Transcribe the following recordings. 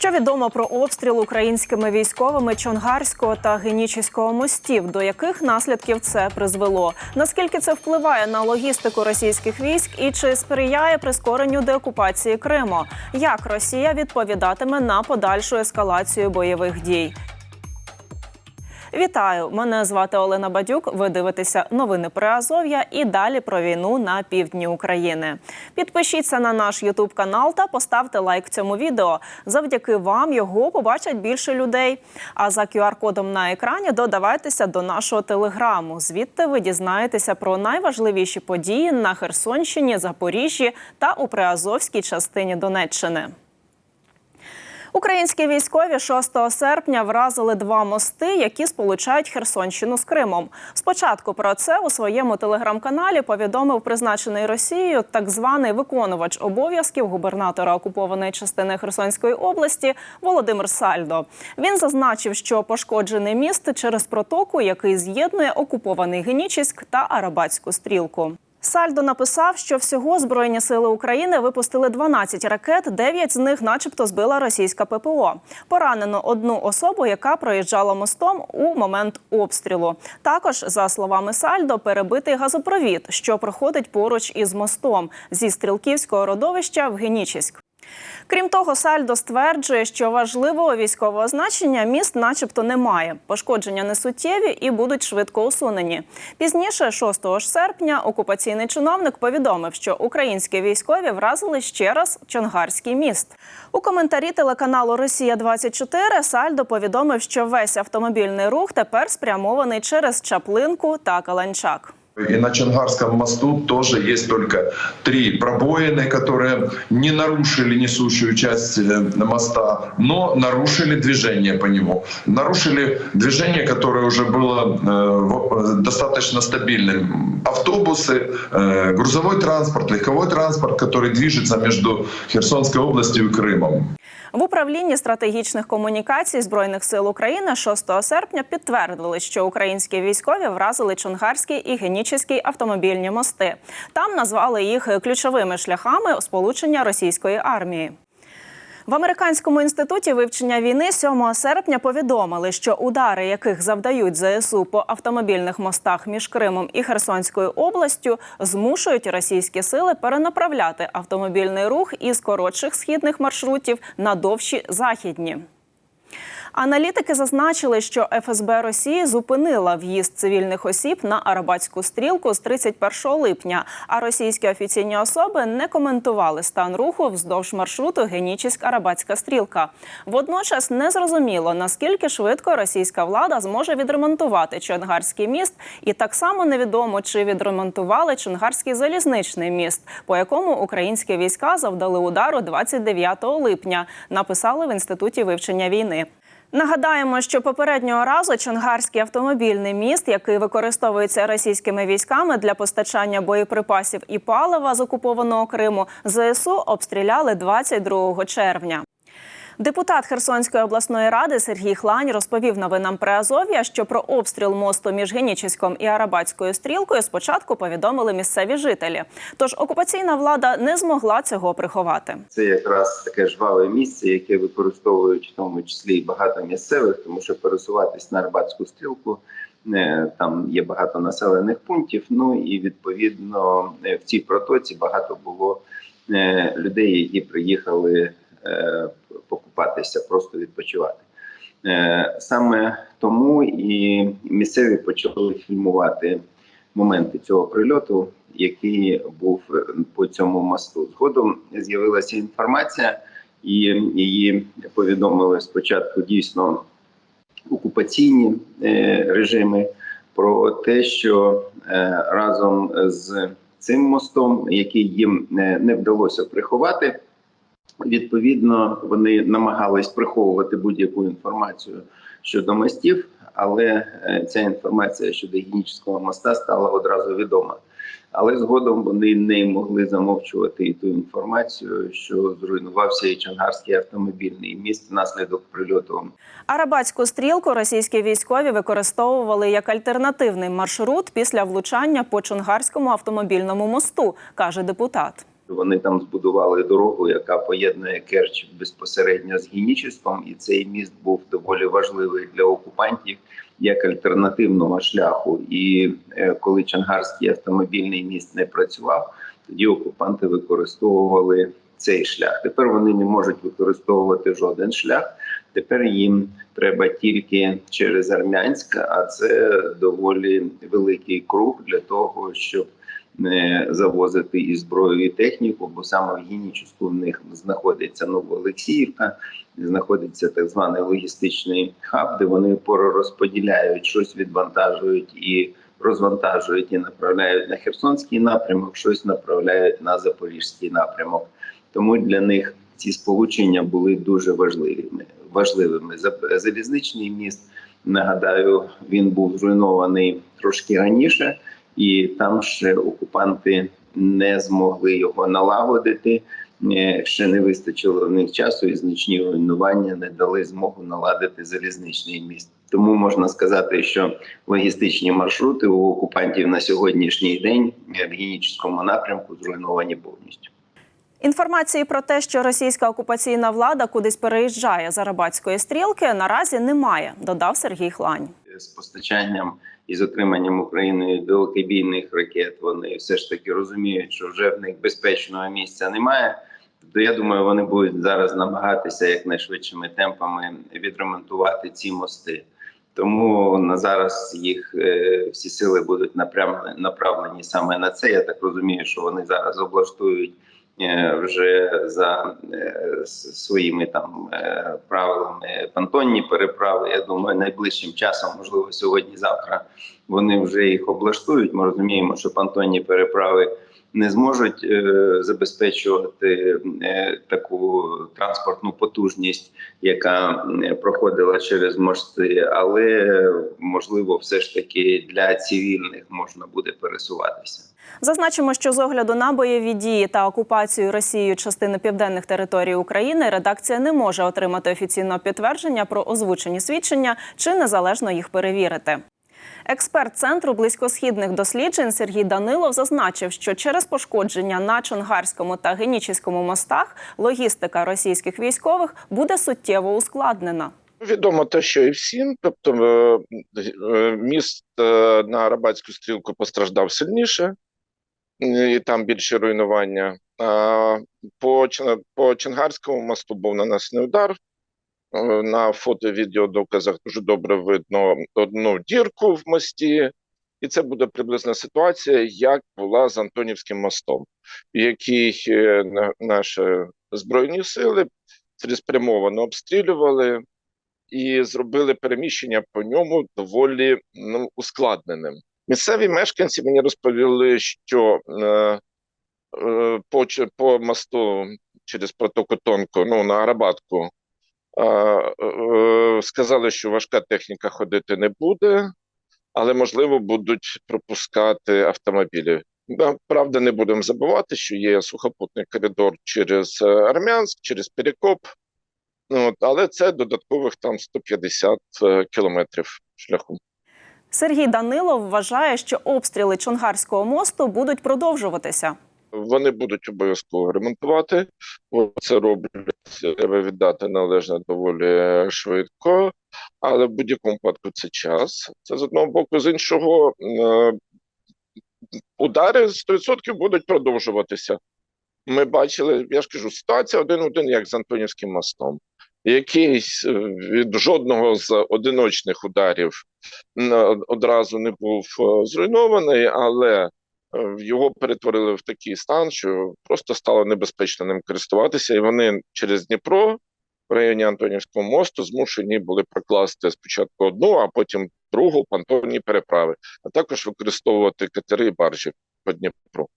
Що відомо про обстріл українськими військовими Чонгарського та Генічеського мостів? До яких наслідків це призвело? Наскільки це впливає на логістику російських військ і чи сприяє прискоренню деокупації Криму? Як Росія відповідатиме на подальшу ескалацію бойових дій? Вітаю! Мене звати Олена Бадюк. Ви дивитеся новини про Азов'я і далі про війну на півдні України. Підпишіться на наш Ютуб канал та поставте лайк цьому відео. Завдяки вам його побачать більше людей. А за QR-кодом на екрані додавайтеся до нашого телеграму. Звідти ви дізнаєтеся про найважливіші події на Херсонщині, Запоріжжі та у Приазовській частині Донеччини. Українські військові 6 серпня вразили два мости, які сполучають Херсонщину з Кримом. Спочатку про це у своєму телеграм-каналі повідомив призначений Росією так званий виконувач обов'язків губернатора окупованої частини Херсонської області Володимир Сальдо. Він зазначив, що пошкоджений міст через протоку, який з'єднує окупований Генічіськ та Арабатську стрілку. Сальдо написав, що всього Збройні сили України випустили 12 ракет, 9 з них, начебто, збила російська ППО. Поранено одну особу, яка проїжджала мостом у момент обстрілу. Також, за словами Сальдо, перебитий газопровід, що проходить поруч із мостом зі стрілківського родовища в Генічіськ. Крім того, Сальдо стверджує, що важливого військового значення міст, начебто, немає. Пошкодження несуттєві і будуть швидко усунені. Пізніше, 6 ж серпня, окупаційний чиновник повідомив, що українські військові вразили ще раз Чонгарський міст. У коментарі телеканалу Росія 24 Сальдо повідомив, що весь автомобільний рух тепер спрямований через Чаплинку та Каланчак. И на Чангарском мосту тоже есть только три пробоины, которые не нарушили несущую часть э, моста, но нарушили движение по нему. Нарушили движение, которое уже было э, в- достаточно стабильным. Автобусы, э, грузовой транспорт, легковой транспорт, который движется между Херсонской областью и Крымом. В управлінні стратегічних комунікацій збройних сил України 6 серпня підтвердили, що українські військові вразили Чонгарський і Генічеський автомобільні мости. Там назвали їх ключовими шляхами сполучення російської армії. В американському інституті вивчення війни 7 серпня повідомили, що удари, яких завдають ЗСУ по автомобільних мостах між Кримом і Херсонською областю, змушують російські сили перенаправляти автомобільний рух із коротших східних маршрутів на довші західні. Аналітики зазначили, що ФСБ Росії зупинила в'їзд цивільних осіб на Арабатську стрілку з 31 липня. А російські офіційні особи не коментували стан руху вздовж маршруту Генічіськ-Арабатська стрілка. Водночас не зрозуміло наскільки швидко російська влада зможе відремонтувати Чонгарський міст, і так само невідомо, чи відремонтували Чонгарський залізничний міст, по якому українські війська завдали удару 29 липня. Написали в інституті вивчення війни. Нагадаємо, що попереднього разу Чонгарський автомобільний міст, який використовується російськими військами для постачання боєприпасів і палива з окупованого Криму, ЗСУ обстріляли 22 червня. Депутат Херсонської обласної ради Сергій Хлань розповів новинам при Азов'я, що про обстріл мосту між Генічеськом і Арабатською стрілкою спочатку повідомили місцеві жителі. Тож окупаційна влада не змогла цього приховати. Це якраз таке жваве місце, яке використовують в тому числі і багато місцевих, тому що пересуватись на Арбатську стрілку е, там є багато населених пунктів. Ну і відповідно е, в цій протоці багато було е, людей, які приїхали е, покупатися, просто відпочивати. Е, Саме тому і місцеві почали фільмувати моменти цього прильоту, який був по цьому мосту. Згодом з'явилася інформація, і її повідомили спочатку дійсно окупаційні е, режими про те, що е, разом з цим мостом, який їм не вдалося приховати, відповідно вони намагались приховувати будь-яку інформацію щодо мостів, але е, ця інформація щодо гінічного моста стала одразу відома. Але згодом вони не могли замовчувати і ту інформацію, що зруйнувався і Чонгарський автомобільний міст внаслідок прильоту Арабатську стрілку російські військові використовували як альтернативний маршрут після влучання по Чонгарському автомобільному мосту, каже депутат. Вони там збудували дорогу, яка поєднує Керч безпосередньо з Генічеством, і цей міст був доволі важливий для окупантів як альтернативного шляху. І е, коли Чангарський автомобільний міст не працював, тоді окупанти використовували цей шлях. Тепер вони не можуть використовувати жоден шлях. Тепер їм треба тільки через Армянськ, а це доволі великий круг для того, щоб завозити і зброю, і техніку, бо саме в Гінічуску в них знаходиться Новоолексіївка, знаходиться так званий логістичний хаб, де вони порозподіляють щось, відвантажують і розвантажують і направляють на Херсонський напрямок, щось направляють на Запорізький напрямок. Тому для них ці сполучення були дуже важливими. важливими. Залізничний міст, нагадаю, він був зруйнований трошки раніше, і там ще окупанти не змогли його налагодити. Е, Ще не вистачило в них часу, і значні руйнування не дали змогу наладити залізничний міст. Тому можна сказати, що логістичні маршрути у окупантів на сьогоднішній день в генічному напрямку зруйновані повністю. Інформації про те, що російська окупаційна влада кудись переїжджає з Арабатської стрілки, наразі немає, додав Сергій Хлань. з постачанням і з отриманням Україною далекобійних ракет. Вони все ж таки розуміють, що вже в них безпечного місця немає. Тобто, я думаю, вони будуть зараз намагатися якнайшвидшими темпами відремонтувати ці мости. Тому на зараз їх е, всі сили будуть направлені саме на це. Я так розумію, що вони зараз облаштують вже за е, своїми там е, правилами понтонні переправи. Я думаю, найближчим часом, можливо, сьогодні-завтра, вони вже їх облаштують. Ми розуміємо, що понтонні переправи не зможуть е, забезпечувати е, таку транспортну потужність, яка е, проходила через мости, але можливо, все ж таки для цивільних можна буде пересуватися. Зазначимо, що з огляду на бойові дії та окупацію Росією частини південних територій України редакція не може отримати офіційного підтвердження про озвучені свідчення чи незалежно їх перевірити. Експерт центру близькосхідних досліджень Сергій Данилов зазначив, що через пошкодження на Чонгарському та Генічеському мостах логістика російських військових буде суттєво ускладнена. Відомо те, що і всім, тобто е, е, міст е, на Арабатську стрілку постраждав сильніше, і там більше руйнування. По, по Чонгарському мосту був нанесений удар. На фото і відеодоказах дуже добре видно одну дірку в мості, і це буде приблизна ситуація, як була з Антонівським мостом, який е, на- наші збройні сили цілеспрямовано обстрілювали і зробили переміщення по ньому доволі ну, ускладненим. Місцеві мешканці мені розповіли, що е, е, по, по мосту через протоку Тонко, ну на Арабатку, сказали, що важка техніка ходити не буде, але можливо будуть пропускати автомобілі. Правда, не будемо забувати, що є сухопутний коридор через е, Армянськ, через Перекоп. Ну, але це додаткових там 150 е, кілометрів шляху. Сергій Данилов вважає, що обстріли Чонгарського мосту будуть продовжуватися. Вони будуть обов'язково ремонтувати. Це роблять, віддати належне доволі швидко, але в будь-якому випадку це час. Це з одного боку, з іншого е, удари 100% будуть продовжуватися. Ми бачили, я ж кажу, ситуація один в один, як з Антонівським мостом. Якийсь е, від жодного з одиночних ударів одразу не був е, зруйнований, але е, його перетворили в такий стан, що просто стало небезпечно ним користуватися, і вони через Дніпро в районі Антонівського мосту змушені були прокласти спочатку одну, а потім другу понтонні переправи, а також використовувати катери і баржі по Дніпру.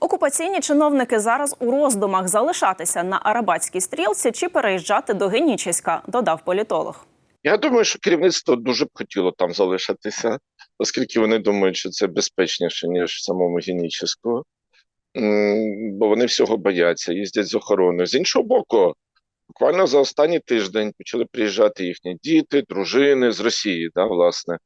Окупаційні чиновники зараз у роздумах залишатися на Арабатській стрілці чи переїжджати до Генічеська, додав політолог. Я думаю, що керівництво дуже б хотіло там залишитися, оскільки вони думають, що це безпечніше, ніж самому Генічеську. М, Бо вони всього бояться, їздять з охороною. З іншого боку, буквально за останній тиждень почали приїжджати їхні діти, дружини з Росії, да, власне.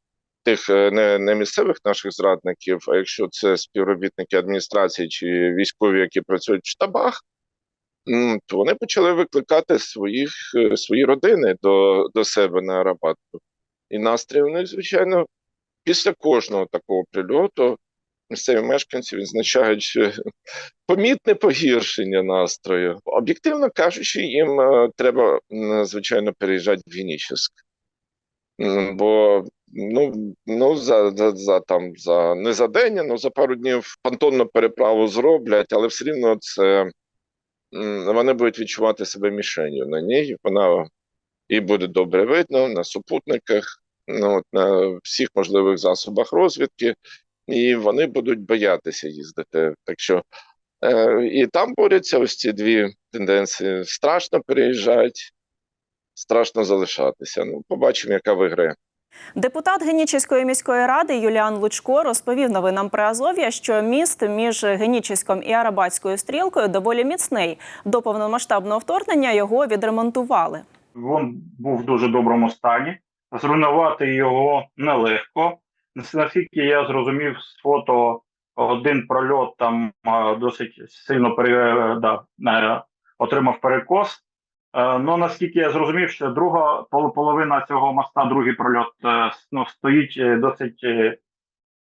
тих е, не, не місцевих наших зрадників, а якщо це співробітники адміністрації чи військові, які працюють в штабах, то вони почали викликати своїх, е, свої родини до, до себе на Арабатку. І настрій у них, звичайно, після кожного такого прильоту місцеві мешканці відзначають помітне погіршення настрою. Об'єктивно кажучи, їм е, треба, звичайно, переїжджати в Генічеськ. М, Бо ну, ну за, за, за там за не за день, ну за пару днів понтонну переправу зроблять, але все рівно це вони будуть відчувати себе мішенью на ній. Вона і буде добре видно на супутниках, ну, от, на всіх можливих засобах розвідки, і вони будуть боятися їздити. Так що е, і там борються ось ці дві тенденції: страшно переїжджати, страшно залишатися. Ну, побачимо, яка виграє. Депутат Генічеської міської ради Юліан Лучко розповів новинам при Азов'я, що міст між Генічеськом і Арабатською стрілкою доволі міцний. До повномасштабного вторгнення його відремонтували. Він був в дуже доброму стані. Зруйнувати його нелегко. Наскільки я зрозумів з фото, один прольот там досить сильно да, е, отримав перекос. Е, Ну наскільки я зрозумів, що друга половина цього моста, другий прольот, е, ну, стоїть досить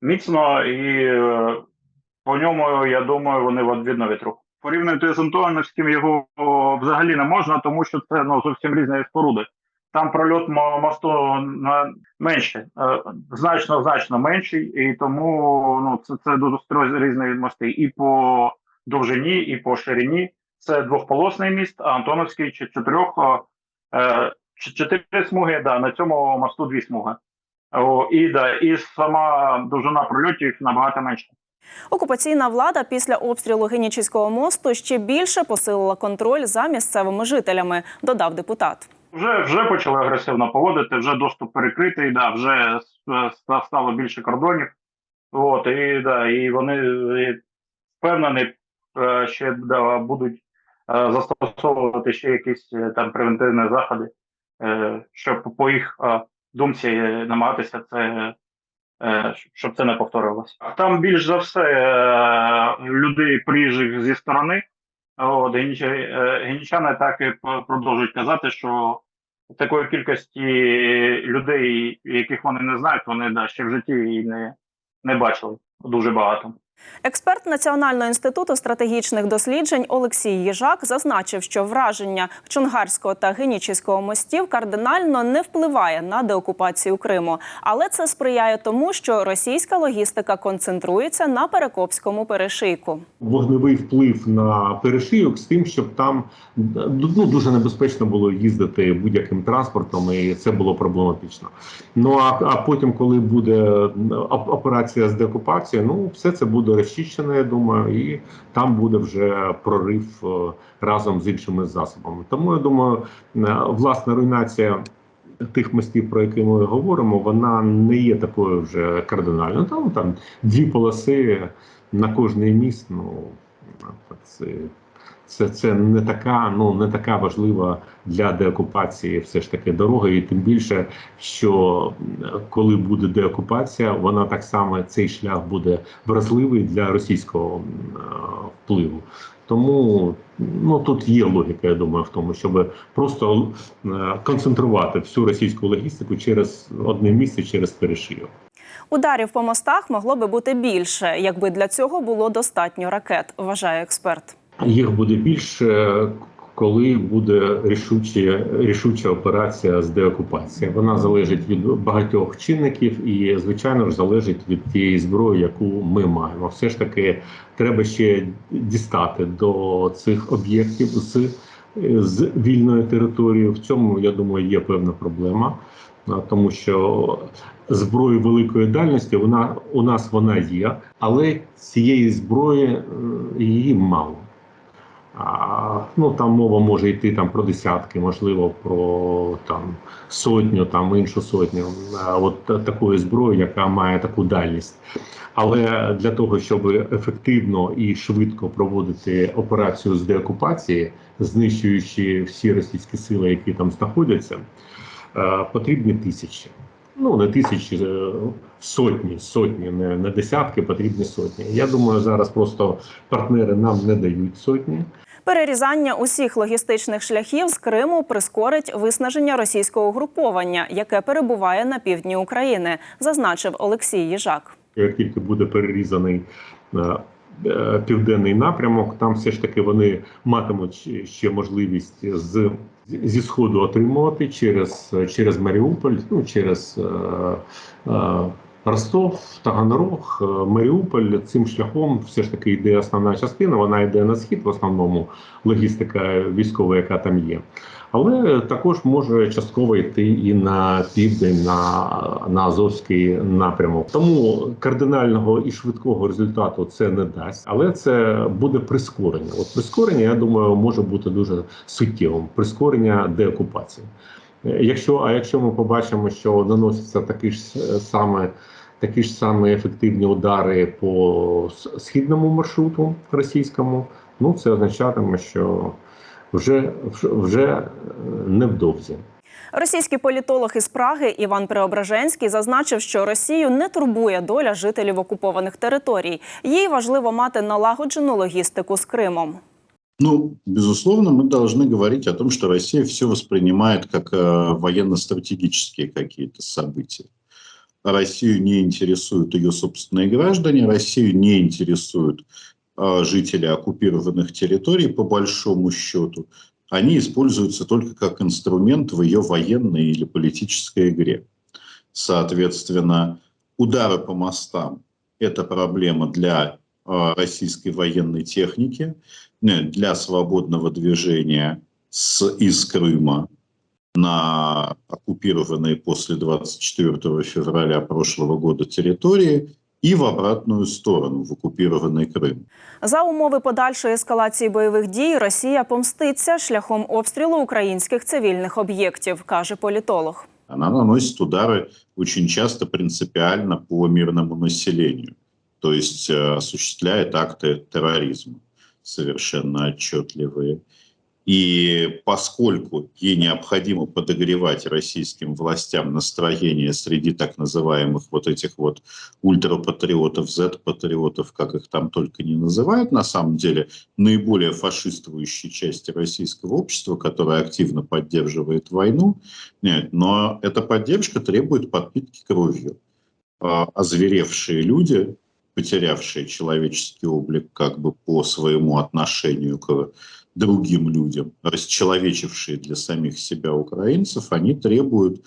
міцно, і по ньому, я думаю, вони відновлять рух. Порівняти з Антоновським його взагалі не можна, тому що це ну, зовсім різні споруди. Там прольот мо- мосту на менше, значно значно менший, і тому ну це, це дуже різні мости і по довжині, і по ширині. Це двохполосний міст, а Антоновський чи чотирьох е, чотири смуги. Да, на цьому мосту дві смуги. О, і да, і сама довжина прольотів набагато менша. Окупаційна влада після обстрілу Генічеського мосту ще більше посилила контроль за місцевими жителями, додав депутат. Вже вже почали агресивно поводити, вже доступ перекритий, да, вже стало більше кордонів. От, і, да, і вони впевнені, е, ще да, будуть е, застосовувати ще якісь е, там превентивні заходи, щоб по їх думці намагатися це, щоб це не повторювалося. Там більш за все людей приїжджих зі сторони. От, геніча- е, генічани так і продовжують казати, що такої кількості людей, яких вони не знають, вони да, ще в житті і не, не бачили дуже багато. Експерт Національного інституту стратегічних досліджень Олексій Їжак зазначив, що враження Чонгарського та Генічеського мостів кардинально не впливає на деокупацію Криму, але це сприяє тому, що російська логістика концентрується на Перекопському перешийку. вогневий вплив на перешийок з тим, щоб там ну, дуже небезпечно було їздити будь-яким транспортом, і це було проблематично. Ну а, а потім, коли буде операція з деокупації, ну все це буде розчищено, я думаю, і там буде вже прорив е, разом з іншими засобами. Тому я думаю, е, власна руйнація. Тих мостів, про які ми говоримо, вона не є такою вже кардинальною. Там там дві полоси на кожний міст. Ну це, це, це не така, ну не така важлива для деокупації, все ж таки дорога, і тим більше, що коли буде деокупація, вона так само цей шлях буде вразливий для російського е, впливу. Тому ну тут є логіка, я думаю, в тому, щоб просто е, концентрувати всю російську логістику через одне місце, через перешийок. Ударів по мостах могло би бути більше, якби для цього було достатньо ракет, вважає експерт. Їх буде більше, коли буде рішуча, рішуча операція з деокупації. Вона залежить від багатьох чинників і, звичайно ж, залежить від тієї зброї, яку ми маємо. Все ж таки, треба ще дістати до цих об'єктів з, з вільної території. В цьому я думаю, є певна проблема, тому що зброї великої дальності вона у нас вона є, але цієї зброї е, її мало. Ну там мова може йти там про десятки, можливо, про там сотню, там іншу сотню. От такої зброї, яка має таку дальність. Але для того, щоб ефективно і швидко проводити операцію з деокупації, знищуючи всі російські сили, які там знаходяться, е, потрібні тисячі. ну не тисячі, е, сотні, сотні, не, не десятки, потрібні сотні. Я думаю, зараз просто партнери нам не дають сотні. Перерізання усіх логістичних шляхів з Криму прискорить виснаження російського угруповання, яке перебуває на півдні України, зазначив Олексій Їжак. Як тільки буде перерізаний е, е, південний напрямок, там все ж таки вони матимуть ще можливість з зі сходу отримувати через, через Маріуполь, ну через е, е, Ростов, Таганрог, е, Маріуполь. Цим шляхом все ж таки йде основна частина. Вона йде на схід, в основному логістика військова, яка там є. Але також може частково йти і на південь, на, на Азовський напрямок. Тому кардинального і швидкого результату це не дасть, але це буде прискорення. От прискорення, я думаю, може бути дуже суттєвим. Прискорення деокупації. Е, Якщо а якщо ми побачимо, що наносяться такі ж саме такі ж саме ефективні удари по с- східному маршруту російському, ну це означатиме, що вже вже- вже е, невдовзі. Російський політолог із Праги Іван Преображенський зазначив, що Росію не турбує доля жителів окупованих територій. Їй важливо мати налагоджену логістику з Кримом. Ну, безусловно, мы должны говорить о том, что Россия все воспринимает как э, военно-стратегические какие-то события. Россию не интересуют ее собственные граждане, Россию не интересуют э, жители оккупированных территорий, по большому счету. Они используются только как инструмент в ее военной или политической игре. Соответственно, удары по мостам – это проблема для э, российской военной техники, для свободного движения с, из Крыма на оккупированные после 24 февраля прошлого года территории и в обратную сторону, в оккупированный Крым. За умови подальшої ескалації бойових дій Росія помститься шляхом обстрілу українських цивільних об'єктів, каже політолог. Она наносит удары очень часто принципиально по мирному населению, то есть э, осуществляет акты терроризма совершенно отчетливые. И поскольку ей необходимо подогревать российским властям настроение среди так называемых вот этих вот ультрапатриотов, Z-патриотов, как их там только не называют, на самом деле наиболее фашистующей части российского общества, которая активно поддерживает войну, нет, но эта поддержка требует подпитки кровью. А озверевшие люди, потерявшие человеческий облик как бы по своему отношению к другим людям, расчеловечившие для самих себя украинцев, они требуют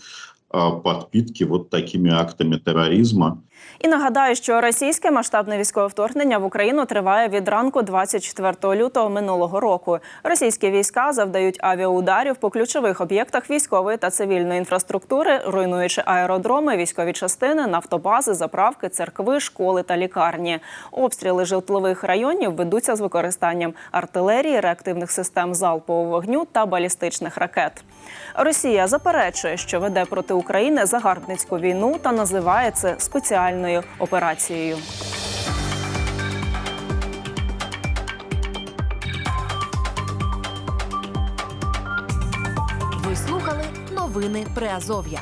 подпитки вот такими актами терроризма, І нагадаю, що російське масштабне військове вторгнення в Україну триває від ранку 24 лютого минулого року. Російські війська завдають авіаударів по ключових об'єктах військової та цивільної інфраструктури, руйнуючи аеродроми, військові частини, нафтобази, заправки, церкви, школи та лікарні. Обстріли житлових районів ведуться з використанням артилерії, реактивних систем залпового вогню та балістичних ракет. Росія заперечує, що веде проти України загарбницьку війну та називає це спеціальною операцією. Ви слухали новини Приазов'я.